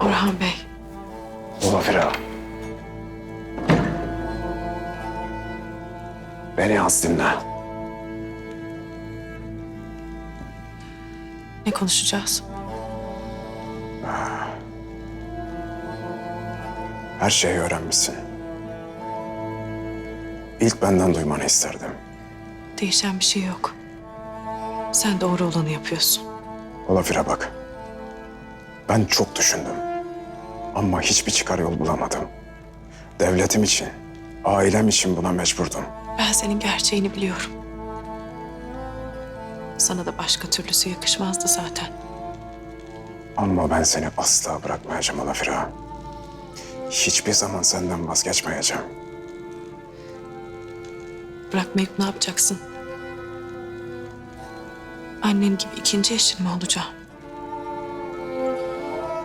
Orhan Bey, Olafira. Beni az dinle. ne konuşacağız? Her şeyi öğrenmişsin. İlk benden duymanı isterdim. Değişen bir şey yok. Sen doğru olanı yapıyorsun. Olafira bak. Ben çok düşündüm. Ama hiçbir çıkar yol bulamadım. Devletim için, ailem için buna mecburdum. Ben senin gerçeğini biliyorum. Sana da başka türlüsü yakışmazdı zaten. Ama ben seni asla bırakmayacağım Olafira. Hiçbir zaman senden vazgeçmeyeceğim. Bırakmayıp ne yapacaksın? Annen gibi ikinci eşin mi olacağım?